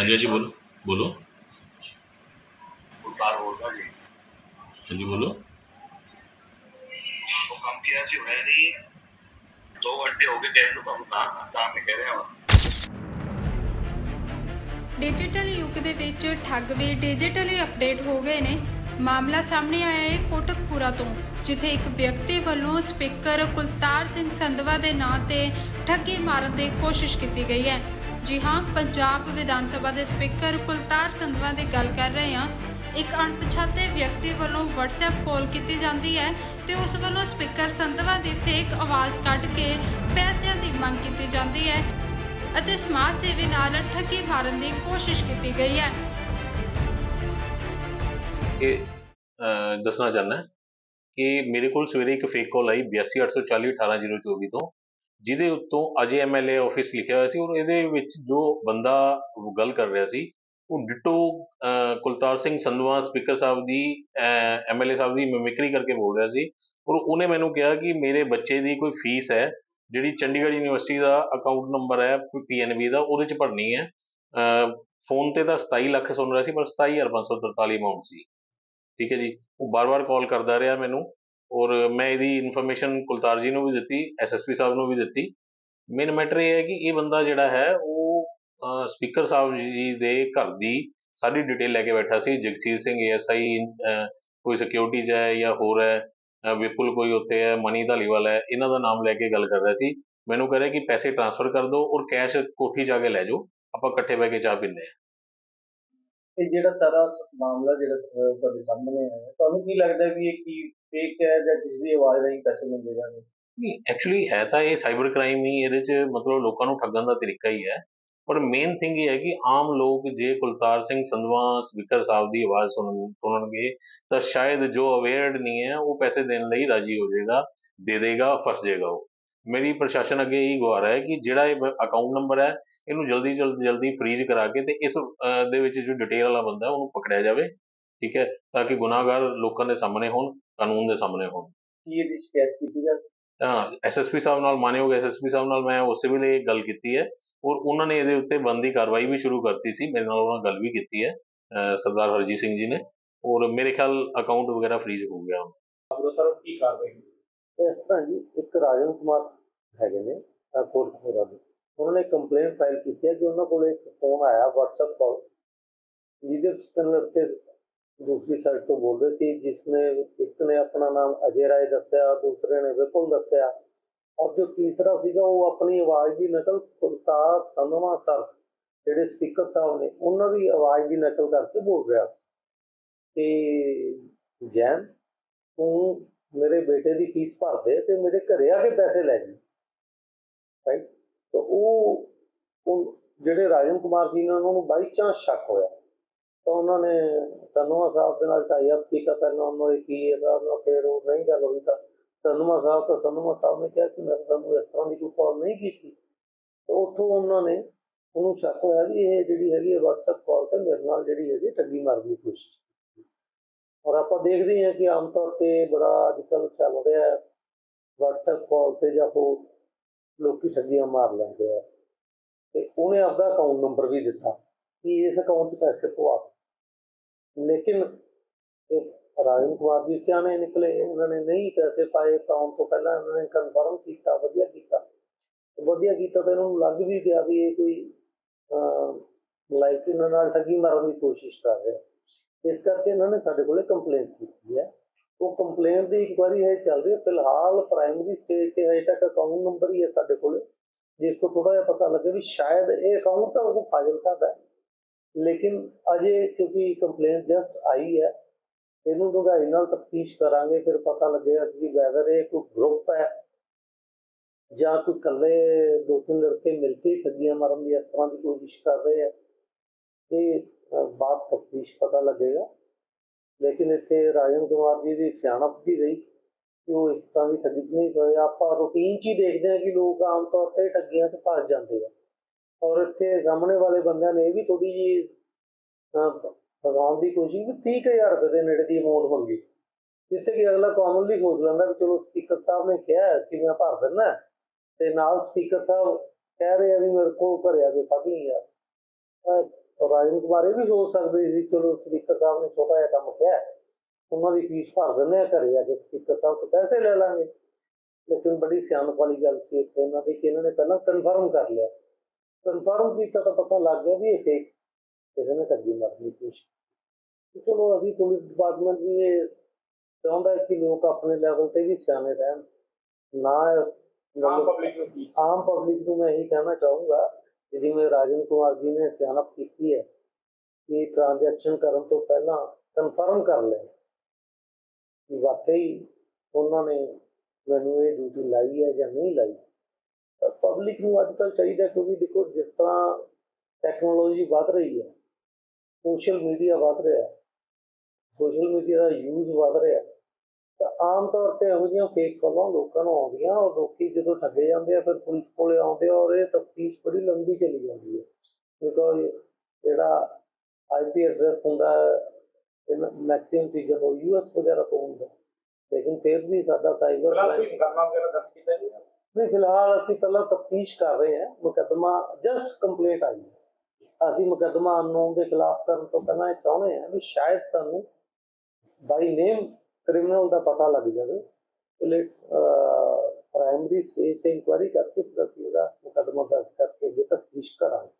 ਹਾਂਜੀ ਹਾਂਜੀ ਬੋਲੋ ਬੋਲੋ। ਉਤਾਰ ਹੋਗਾ ਜੀ। ਹਾਂਜੀ ਬੋਲੋ। ਉਹ ਕੰਮ ਕਿਹਾ ਸੀ ਹੋਇਆ ਨਹੀਂ। 2 ਘੰਟੇ ਹੋ ਗਏ ਗਏ ਨੂੰ ਕੰਮ ਤਾਂ ਤਾਂ ਮੈਂ ਕਹਿ ਰਿਹਾ ਹਾਂ ਡਿਜੀਟਲ ਯੁੱਗ ਦੇ ਵਿੱਚ ਠੱਗ ਵੀ ਡਿਜੀਟਲੀ ਅਪਡੇਟ ਹੋ ਗਏ ਨੇ। ਮਾਮਲਾ ਸਾਹਮਣੇ ਆਇਆ ਹੈ ਕੋਟਕਪੂਰਾ ਤੋਂ ਜਿੱਥੇ ਇੱਕ ਵਿਅਕਤੀ ਵੱਲੋਂ ਸਪੀਕਰ ਕੁਲਤਾਰ ਸਿੰਘ ਸੰਧਵਾ ਦੇ ਨਾਂ ਤੇ ਠੱਗੀ ਮਾਰਨ ਦੀ ਕੋਸ਼ਿਸ਼ ਕੀਤੀ ਗਈ ਹੈ। ਜੀ ਹਾਂ, ਪੰਜਾਬ ਵਿਧਾਨ ਸਭਾ ਦੇ ਸਪੀਕਰ ਕੁਲਤਾਰ ਸੰਧਵਾ ਦੀ ਗੱਲ ਕਰ ਰਹੇ ਹਾਂ। ਇੱਕ ਅਣਪਛਾਤੇ ਵਿਅਕਤੀ ਵੱਲੋਂ WhatsApp ਕਾਲ ਕੀਤੀ ਜਾਂਦੀ ਹੈ ਤੇ ਉਸ ਵੱਲੋਂ ਸਪੀਕਰ ਸੰਧਵਾ ਦੀ ਫੇਕ ਆਵਾਜ਼ ਕੱਢ ਕੇ ਪੈਸਿਆਂ ਦੀ ਮੰਗ ਕੀਤੀ ਜਾਂਦੀ ਹੈ ਅਤੇ ਸਮਾਜ ਸੇਵੀ ਨਾਲ ਠੱਗੀ ਮਾਰਨ ਦੀ ਕੋਸ਼ਿਸ਼ ਕੀਤੀ ਗਈ ਹੈ। ਇਹ ਦੱਸਣਾ ਚਾਹੁੰਦਾ ਕਿ ਮੇਰੇ ਕੋਲ ਸਵੇਰੇ ਇੱਕ ਫੇਕ ਕਾਲ ਆਈ 8284418024 ਤੋਂ। ਜਿਹਦੇ ਉੱਤੋਂ ਅਜੇ ਐਮਐਲਏ ਆਫਿਸ ਲਿਖਿਆ ਹੋਇਆ ਸੀ ਔਰ ਇਹਦੇ ਵਿੱਚ ਜੋ ਬੰਦਾ ਗੱਲ ਕਰ ਰਿਹਾ ਸੀ, ਉਹ ਡਿਟੋ ਕੁਲਤਾਰ ਸਿੰਘ ਸੰਧਵਾ ਸਪੀਕਰ ਸਾਹਿਬ ਦੀ ਐਮਐਲਏ ਸਾਹਿਬ ਦੀ ਮਿਮਿਕਰੀ ਕਰਕੇ ਬੋਲ ਰਿਹਾ ਸੀ ਔਰ ਉਹਨੇ ਮੈਨੂੰ ਕਿਹਾ ਕਿ ਮੇਰੇ ਬੱਚੇ ਦੀ ਕੋਈ ਫੀਸ ਹੈ, ਜਿਹੜੀ ਚੰਡੀਗੜ੍ਹ ਯੂਨੀਵਰਸਿਟੀ ਦਾ ਅਕਾਊਂਟ ਨੰਬਰ ਹੈ ਪੀਐਨਬੀ ਦਾ, ਉਹਦੇ ਚ ਭਰਨੀ ਹੈ। ਫੋਨ ਤੇ ਤਾਂ 27 ਲੱਖ ਸੁਣ ਰਿਹਾ ਸੀ, ਪਰ 27543 ਅਮਾਉਂਟ ਸੀ ਠੀਕ ਹੈ ਜੀ, ਉਹ ਬਾਰ-ਬਾਰ ਕਾਲ ਕਰਦਾ ਰਿਹਾ ਮੈਨੂੰ। ਔਰ ਮੈਂ ਇਹਦੀ ਇਨਫੋਰਮੇਸ਼ਨ ਕੁਲਤਾਰ ਜੀ ਨੂੰ ਵੀ ਦਿੱਤੀ ਐਸਐਸਪੀ ਸਾਹਿਬ ਨੂੰ ਵੀ ਦਿੱਤੀ। ਮੇਨ ਮੈਟਰ ਇਹ ਹੈ ਕਿ ਇਹ ਬੰਦਾ ਜਿਹੜਾ ਹੈ, ਉਹ ਸਪੀਕਰ ਸਾਹਿਬ ਜੀ ਦੇ ਘਰ ਦੀ ਸਾਰੀ ਡਿਟੇਲ ਲੈ ਕੇ ਬੈਠਾ ਸੀ। ਜਗਸੀਰ ਸਿੰਘ ਏਐਸਆਈ ਕੋਈ ਸਿਕਿਉਰਿਟੀ 'ਚ ਹੈ ਜਾਂ ਹੋਰ ਹੈ ਵਿਪੁਲ ਕੋਈ ਉੱਥੇ ਹੈ, ਮਨੀ ਧਾਲੀਵਾਲ ਹੈ, ਇਹਨਾਂ ਦਾ ਨਾਮ ਲੈ ਕੇ ਗੱਲ ਕਰ ਰਿਹਾ ਸੀ। ਮੈਨੂੰ ਕਹਿ ਰਿਹਾ ਕਿ ਪੈਸੇ ਟ੍ਰਾਂਸਫਰ ਕਰ ਦਿਓ ਔਰ ਕੈਸ਼ ਕੋਠੀ ਜਾ ਕੇ ਲੈ ਜਾਓ। ਆਪਾਂ ਇਕੱਠੇ ਬਹਿ ਕੇ ਚਾਹ ਪੀਂਦੇ ਹਾਂ। ਇਹ ਜਿਹੜਾ ਸਾਰਾ ਮਾਮਲਾ ਜਿਹੜਾ ਅਹ, ਤੁਹਾਡੇ ਸਾਹਮਣੇ ਆਇਆ ਤੁਹਾਨੂੰ ਕੀ ਲੱਗਦਾ ਵੀ ਇਹ ਕੀ ਫੇਕ ਹੈ ਜਾਂ ਕਿਸ ਦੀ ਆਵਾਜ਼ ਰਾਹੀਂ ਪੈਸੇ ਮਿਲਦੇ ਜਾਣਗੇ ਨਹੀਂ ਐਕਚੁਅਲੀ ਹੈ ਤਾਂ ਇਹ ਸਾਈਬਰ ਕ੍ਰਾਈਮ ਹੀ ਇਹਦੇ 'ਚ ਮਤਲਬ ਲੋਕਾਂ ਨੂੰ ਠੱਗਣ ਦਾ ਤਰੀਕਾ ਹੀ ਹੈ। ਪਰ ਮੇਨ ਥਿੰਗ ਇਹ ਹੈ ਕਿ ਆਮ ਲੋਕ ਜੇ ਕੁਲਤਾਰ ਸਿੰਘ ਸੰਧਵਾ ਸਪੀਕਰ ਸਾਹਿਬ ਦੀ ਆਵਾਜ਼ ਸੁਣਨ ਸੁਣਨਗੇ ਤਾਂ ਸ਼ਾਇਦ ਜੋ ਅਵੇਅਰਡ ਨਹੀਂ ਹੈ ਉਹ ਪੈਸੇ ਦੇਣ ਲਈ ਰਾਜੀ ਹੋ ਜਾਏਗਾ ਦੇ ਦੇਗਾ ਫਸ ਜਾਏਗਾ ਉਹ। ਮੇਰੀ ਪ੍ਰਸ਼ਾਸਨ ਅੱਗੇ ਇਹੀ ਗੁਹਾਰ ਹੈ ਕਿ ਜਿਹੜਾ ਇਹ ਅਕਾਊਂਟ ਨੰਬਰ ਹੈ ਇਹਨੂੰ ਜਲਦੀ ਜਲਦੀ ਜਲਦੀ ਫ੍ਰੀਜ਼ ਕਰਾ ਕੇ ਤੇ ਇਸ ਦੇ ਵਿੱਚ ਜੋ ਡਿਟੇਲ ਵਾਲਾ ਬੰਦਾ ਹੈ, ਉਹਨੂੰ ਪਕੜਿਆ ਜਾਵੇ ਠੀਕ ਹੈ ਤਾਂ ਕਿ ਗੁਨਾਹਗਾਰ ਲੋਕਾਂ ਦੇ ਸਾਹਮਣੇ ਹੋਣ ਕਾਨੂੰਨ ਦੇ ਸਾਹਮਣੇ ਹੋਣ। ਕੀ ਇਹਦੀ ਸ਼ਿਕਾਇਤ ਕੀਤੀ ਜਾ ਤਾਂ ਐਸਐਸਪੀ ਸਾਹਿਬ ਨਾਲ ਮਾਨਯੋਗ ਐਸਐਸਪੀ ਸਾਹਿਬ ਨਾਲ ਮੈਂ ਉਸੇ ਵੇਲੇ ਇਹ ਗੱਲ ਕੀਤੀ ਹੈ ਔਰ ਉਹਨਾਂ ਨੇ ਇਹਦੇ ਉੱਤੇ ਬੰਦੀ ਕਾਰਵਾਈ ਵੀ ਸ਼ੁਰੂ ਕਰਤੀ ਸੀ ਮੇਰੇ ਨਾਲ ਉਹਨਾਂ ਗੱਲ ਵੀ ਕੀਤੀ ਹੈ ਸਰਦਾਰ ਹਰਜੀਤ ਸਿੰਘ ਜੀ ਨੇ ਔਰ ਮੇਰੇ ਖਿਆਲ ਅਕਾਊਂਟ ਵਗੈਰਾ ਫ੍ਰੀਜ਼ ਹੋ ਗਿਆ ਹੁਣ। ਸਰ ਕੀ ਕਾਰਵਾਈ ਇਸ ਤਰ੍ਹਾਂ ਜੀ ਇੱਕ ਰਾਜਨ ਕੁਮਾਰ ਹੈਗੇ ਨੇ ਅਹ, ਕੋਟਕਪੂਰਾ ਦੇ ਉਹਨਾਂ ਨੇ ਕੰਪਲੇਂਟ ਫਾਈਲ ਕੀਤੀ ਹੈ ਕਿ ਉਹਨਾਂ ਕੋਲ ਇੱਕ ਫੋਨ ਆਇਆ WhatsApp ਕਾਲ ਜਿਹਦੇ ਵਿੱਚ ਤਿੰਨ ਲੜਕੇ ਦੂਸਰੀ ਸਾਈਡ ਤੋਂ ਬੋਲ ਰਹੇ ਸੀ ਜਿਸ ਨੇ ਇੱਕ ਨੇ ਆਪਣਾ ਨਾਮ ਅਜੇ ਰਾਏ ਦੱਸਿਆ ਦੂਸਰੇ ਨੇ ਵਿਪੁਲ ਦੱਸਿਆ ਔਰ ਜੋ ਤੀਸਰਾ ਸੀਗਾ ਉਹ ਆਪਣੀ ਆਵਾਜ਼ ਦੀ ਨਕਲ ਕੁਲਤਾਰ ਸੰਧਵਾ ਸਰ ਜਿਹੜੇ ਸਪੀਕਰ ਸਾਹਿਬ ਨੇ ਉਹਨਾਂ ਦੀ ਆਵਾਜ਼ ਦੀ ਨਕਲ ਕਰਕੇ ਬੋਲ ਰਿਹਾ ਸੀ। ਤੇ ਜੈਨ ਤੂੰ ਮੇਰੇ ਬੇਟੇ ਦੀ ਫੀਸ ਭਰ ਦੇ ਤੇ ਮੇਰੇ ਘਰੇ ਆ ਕੇ ਪੈਸੇ ਲੈ ਜੀ ਰਾਈਟ ਤਾਂ ਉਹ ਉਹ ਜਿਹੜੇ ਰਾਜਨ ਕੁਮਾਰ ਜੀ ਨੇ ਉਹਨਾਂ ਨੂੰ ਬਾਈ ਚਾਂਸ ਸ਼ੱਕ ਹੋਇਆ। ਤਾਂ ਉਹਨਾਂ ਨੇ ਸਨਵਾ ਸਾਹਿਬ ਦੇ ਨਾਲ ਟਾਈ ਅਪ ਕੀਤਾ ਪਹਿਲਾਂ ਉਹਨਾਂ ਨੇ ਕੀ ਇਹਦਾ ਉਹਨਾਂ ਫਿਰ ਉਹ ਨਹੀਂ ਗੱਲ ਹੋਈ ਤਾਂ ਸਨਵਾ ਸਾਹਿਬ, ਤਾਂ ਸਨਵਾ ਸਾਹਿਬ ਨੇ ਕਿਹਾ ਕਿ ਮੈਂ ਤੁਹਾਨੂੰ ਇਸ ਤਰ੍ਹਾਂ ਦੀ ਕੋਈ ਕਾਲ ਨਹੀਂ ਕੀਤੀ। ਤਾਂ ਉੱਥੋਂ ਉਹਨਾਂ ਨੇ ਉਹਨੂੰ ਸ਼ੱਕ ਹੋਇਆ ਵੀ ਇਹ ਜਿਹੜੀ ਹੈਗੀ ਹੈ WhatsApp ਕਾਲ ਤੇ ਮੇਰੇ ਨਾਲ ਜਿਹੜੀ ਹੈਗੀ ਠੱਗੀ ਮਾਰਨ ਦੀ ਕੋਸ਼ਿਸ਼। ਔਰ ਆਪਾਂ ਦੇਖਦੇ ਹਾਂ ਕਿ ਆਮ ਤੌਰ ਤੇ ਬੜਾ ਅੱਜ ਕੱਲ੍ਹ ਚੱਲ ਰਿਹਾ ਹੈ। WhatsApp ਕਾਲ ਤੇ ਜਾਂ ਹੋਰ ਲੋਕੀ ਠੱਗੀਆਂ ਮਾਰ ਲੈਂਦੇ ਆ। ਤੇ ਉਹਨੇ ਆਪਦਾ ਅਕਾਊਂਟ ਨੰਬਰ ਵੀ ਦਿੱਤਾ ਕਿ ਇਸ ਅਕਾਊਂਟ 'ਚ ਪੈਸੇ ਪਵਾ ਲੇਕਿਨ ਰਾਜਨ ਕੁਮਾਰ ਜੀ ਸਿਆਣੇ ਨਿਕਲੇ ਉਹਨਾਂ ਨੇ ਨਹੀਂ ਪੈਸੇ ਪਾਏ ਅਕਾਊਂਟ ਤੋਂ ਪਹਿਲਾਂ ਉਹਨਾਂ ਨੇ ਕਨਫਰਮ ਕੀਤਾ, ਵਧੀਆ ਕੀਤਾ। ਵਧੀਆ ਕੀਤਾ ਤਾਂ ਇਹਨਾਂ ਨੂੰ ਲੱਗ ਵੀ ਗਿਆ ਵੀ ਇਹ ਕੋਈ ਲਾਈਕ ਇਹਨਾਂ ਨਾਲ ਠੱਗੀ ਮਾਰਨ ਦੀ ਕੋਸ਼ਿਸ਼ ਕਰ ਰਿਹਾ। ਇਸ ਕਰਕੇ ਇਹਨਾਂ ਨੇ ਸਾਡੇ ਕੋਲੇ ਕੰਪਲੇਂਟ ਕੀਤੀ ਹੈ। ਉਹ ਕੰਪਲੇਂਟ ਦੀ ਇਨਕੁਆਇਰੀ ਹੈ ਚੱਲ ਰਹੀ ਹੈ। ਫਿਲਹਾਲ ਪ੍ਰਾਇਮਰੀ ਸਟੇਜ ਤੇ ਹਜੇ ਤੱਕ ਅਕਾਊਂਟ ਨੰਬਰ ਹੀ ਹੈ ਸਾਡੇ ਕੋਲੇ। ਜਿਸ ਤੋਂ ਥੋੜਾ ਜਿਹਾ ਪਤਾ ਲੱਗੇ ਵੀ ਸ਼ਾਇਦ ਇਹ ਅਕਾਊਂਟ ਤਾਂ ਉਹ ਫਾਜ਼ਿਲਕਾ ਦਾ ਹੈ। ਲੇਕਿਨ ਅਜੇ ਕਿਉਂਕਿ ਕੰਪਲੇਂਟ ਜਸਟ ਆਈ ਹੈ, ਇਹਨੂੰ ਡੂੰਘਾਈ ਨਾਲ ਤਫਤੀਸ਼ ਕਰਾਂਗੇ, ਫਿਰ ਪਤਾ ਲੱਗੇਗਾ ਕਿ ਵੈਦਰ ਇਹ ਕੋਈ ਗਰੁੱਪ ਹੈ ਜਾਂ ਕੋਈ ਇਕੱਲੇ ਦੋ ਤਿੰਨ ਲੜਕੇ ਮਿਲ ਕੇ ਠੱਗੀਆਂ ਮਾਰਨ ਦੀ ਇਸ ਤਰ੍ਹਾਂ ਦੀ ਕੋਸ਼ਿਸ਼ ਕਰ ਰਹੇ ਆ ਇਹ ਅ, ਬਾਅਦ ਤਫਤੀਸ਼ ਪਤਾ ਲੱਗੇਗਾ। ਲੇਕਿਨ ਇੱਥੇ ਰਾਜਨ ਕੁਮਾਰ ਜੀ ਦੀ ਸਿਆਣਪ ਵੀ ਰਹੀ ਕਿ ਉਹ ਇਸ ਤਰ੍ਹਾਂ ਦੀ ਠੱਗੀ ਨਹੀਂ ਪਏ। ਆਪਾਂ ਰੂਟੀਨ 'ਚ ਹੀ ਦੇਖਦੇ ਹਾਂ ਕਿ ਲੋਕ ਆਮ ਤੌਰ ਤੇ ਠੱਗੀਆਂ 'ਚ ਫਸ ਜਾਂਦੇ ਆ। ਔਰ ਇੱਥੇ ਸਾਹਮਣੇ ਵਾਲੇ ਬੰਦਿਆਂ ਨੇ ਇਹ ਵੀ ਥੋੜੀ ਜੀ ਫਸਾਉਣ ਦੀ ਕੋਸ਼ਿਸ਼ ਵੀ 30000 ਰੁਪਏ ਦੇ ਨੇੜੇ ਦੀ ਅਮਾਉਂਟ ਮੰਗੀ। ਜਿੱਥੇ ਕਿ ਅਗਲਾ ਕਾਮਨਲੀ ਸੋਚ ਲੈਂਦਾ ਵੀ ਚਲੋ ਸਪੀਕਰ ਸਾਹਿਬ ਨੇ ਕਿਹਾ ਹੈ ਕਿ ਮੈਂ ਭਰ ਦਿੰਦਾ ਤੇ ਨਾਲ ਸਪੀਕਰ ਸਾਹਿਬ ਕਹਿ ਰਹੇ ਆ ਵੀ ਮੇਰੇ ਕੋਲ ਘਰੇ ਆ ਕੇ ਫੜ ਆ। ਯਾਰ ਅਹ ਔਰ ਰਾਜਨ ਕੁਮਾਰ ਇਹ ਵੀ ਸੋਚ ਸਕਦੇ ਸੀ। ਚਲੋ ਸਪੀਕਰ ਸਾਹਿਬ ਨੇ ਛੋਟਾ ਜਿਹਾ ਕੰਮ ਕਿਹਾ ਉਹਨਾਂ ਦੀ ਫੀਸ ਭਰ ਦਿੰਦੇ ਆ ਘਰੇ ਆ ਕੇ ਸਪੀਕਰ ਸਾਹਿਬ ਤੋਂ ਪੈਸੇ ਲੈ ਲਾਂਗੇ। ਲੇਕਿਨ ਬੜੀ ਸਿਆਣਪ ਵਾਲੀ ਗੱਲ ਸੀ ਇੱਥੇ ਇਹਨਾਂ ਦੀ ਕਿ ਇਹਨਾਂ ਨੇ ਪਹਿਲਾਂ ਕਨਫਰਮ ਕਰ ਲਿਆ। ਕਨਫਰਮ ਕੀਤਾ ਤਾਂ ਪਤਾ ਲੱਗ ਗਿਆ ਵੀ ਇਹ ਫੇਕ ਕਿਸੇ ਨੇ ਠੱਗੀ ਮਾਰਨ ਕੀਤੀ। ਚਲੋ ਅਸੀਂ ਪੁਲਿਸ ਡਿਪਾਰਟਮੈਂਟ ਵੀ ਇਹ ਚਾਹੁੰਦਾ ਹੈ ਕਿ ਲੋਕ ਆਪਣੇ ਲੈਵਲ ਤੇ ਵੀ ਸਿਆਣੇ ਰਹਿਣ। ਨਾ ਆਮ ਪਬਲਿਕ ਨੂੰ ਆਮ ਪਬਲਿਕ ਨੂੰ ਮੈਂ ਇਹੀ ਕਹਿਣਾ ਚਾਹੂੰਗਾ ਕਿ ਜਿਵੇਂ ਰਾਜਨ ਕੁਮਾਰ ਜੀ ਨੇ ਸਿਆਣਪ ਕੀਤੀ ਹੈ ਕਿ ਟ੍ਰਾਂਜੈਕਸ਼ਨ ਕਰਨ ਤੋਂ ਪਹਿਲਾਂ ਕਨਫਰਮ ਕਰ ਲੈ ਕਿ ਵਾਕਈ ਉਹਨਾਂ ਨੇ ਮੈਨੂੰ ਇਹ ਡਿਊਟੀ ਲਾਈ ਹੈ ਜਾਂ ਨਹੀਂ ਲਾਈ। ਤਾਂ ਪਬਲਿਕ ਨੂੰ ਅੱਜ ਕੱਲ੍ਹ ਚਾਹੀਦਾ ਕਿਉਂਕਿ ਦੇਖੋ ਜਿਸ ਤਰ੍ਹਾਂ ਟੈਕਨੋਲੋਜੀ ਵੱਧ ਰਹੀ ਹੈ ਸੋਸ਼ਲ ਮੀਡੀਆ ਵੱਧ ਰਿਹਾ ਸੋਸ਼ਲ ਮੀਡੀਆ ਦਾ ਯੂਜ਼ ਵੱਧ ਰਿਹਾ ਤਾਂ ਆਮ ਤੌਰ ਤੇ ਇਹੋ ਜਿਹੀਆਂ ਫੇਕ ਕਾਲਾਂ ਲੋਕਾਂ ਨੂੰ ਆਉਂਦੀਆਂ ਔਰ ਲੋਕੀ ਜਦੋਂ ਠੱਗੇ ਜਾਂਦੇ ਆ ਫਿਰ ਪੁਲਿਸ ਕੋਲੇ ਆਉਂਦੇ ਆ ਔਰ ਇਹ ਤਫਤੀਸ਼ ਬੜੀ ਲੰਬੀ ਚਲੀ ਜਾਂਦੀ ਹੈ। ਬਿਕੋਜ਼ ਜਿਹੜਾ ਆਈਪੀ ਐਡਰੈਸ ਹੁੰਦਾ ਹੈ ਮੈਕਸਿਮਮ ਚੀਜ਼ਾਂ ਉਹ ਯੂਐਸ ਵਗੈਰਾ ਤੋਂ ਹੁੰਦਾ। ਲੇਕਿਨ ਫਿਰ ਵੀ ਸਾਡਾ ਸਾਈਬਰ ਨਹੀਂ ਫਿਲਹਾਲ ਅਸੀਂ ਪਹਿਲਾਂ ਤਫਤੀਸ਼ ਕਰ ਰਹੇ ਹਾਂ। ਮੁਕੱਦਮਾ ਜਸਟ ਕੰਪਲੀਟ ਆਈ ਹੈ। ਅਸੀਂ ਮੁਕੱਦਮਾ ਅਨਨੋਨ ਦੇ ਖਿਲਾਫ ਕਰਨ ਤੋਂ ਪਹਿਲਾਂ ਇਹ ਚਾਹੁੰਦੇ ਹਾਂ ਵੀ ਸ਼ਾਇਦ ਸਾਨੂੰ ਬਾਈ ਨੇਮ ਕ੍ਰਿਮੀਨਲ ਦਾ ਪਤਾ ਲੱਗ ਜਾਵੇ। ਲੈ ਪ੍ਰਾਇਮਰੀ ਸਟੇਜ ਤੇ ਇਨਕੁਆਇਰੀ ਕਰਕੇ ਫਿਰ ਅਸੀਂ ਇਹਦਾ ਮੁਕੱਦਮਾ ਦਰਜ ਕਰਕੇ ਅੱਗੇ ਤਫਤੀਸ਼ ਕਰਾਂਗੇ।